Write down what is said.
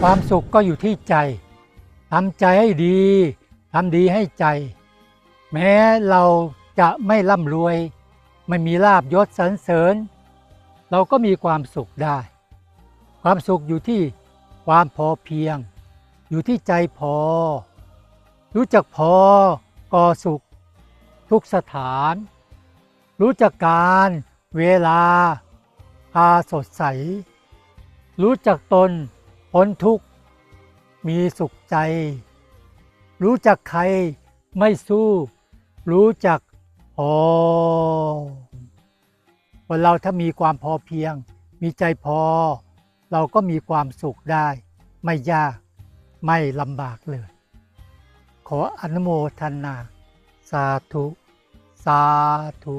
ความสุขก็อยู่ที่ใจทำใจให้ดีทำดีให้ใจ แม้เราจะไม่ร่ำรวย ไม่มีลาบยศสรรเสริญ เราก็มีความสุขได้ ความสุขอยู่ที่ความพอเพียง อยู่ที่ใจพอ รู้จักพอก่อสุข ทุกสถาน รู้จักการเวลาพาสดใส รู้จักตน พ้นทุกข์ มีสุขใจ รู้จักใครไม่สู้ รู้จักพอคนเราถ้ามีความพอเพียง มีใจพอ เราก็มีความสุขได้ ไม่ยากไม่ลำบากเลย ขออนุโมทนา สาธุ สาธุ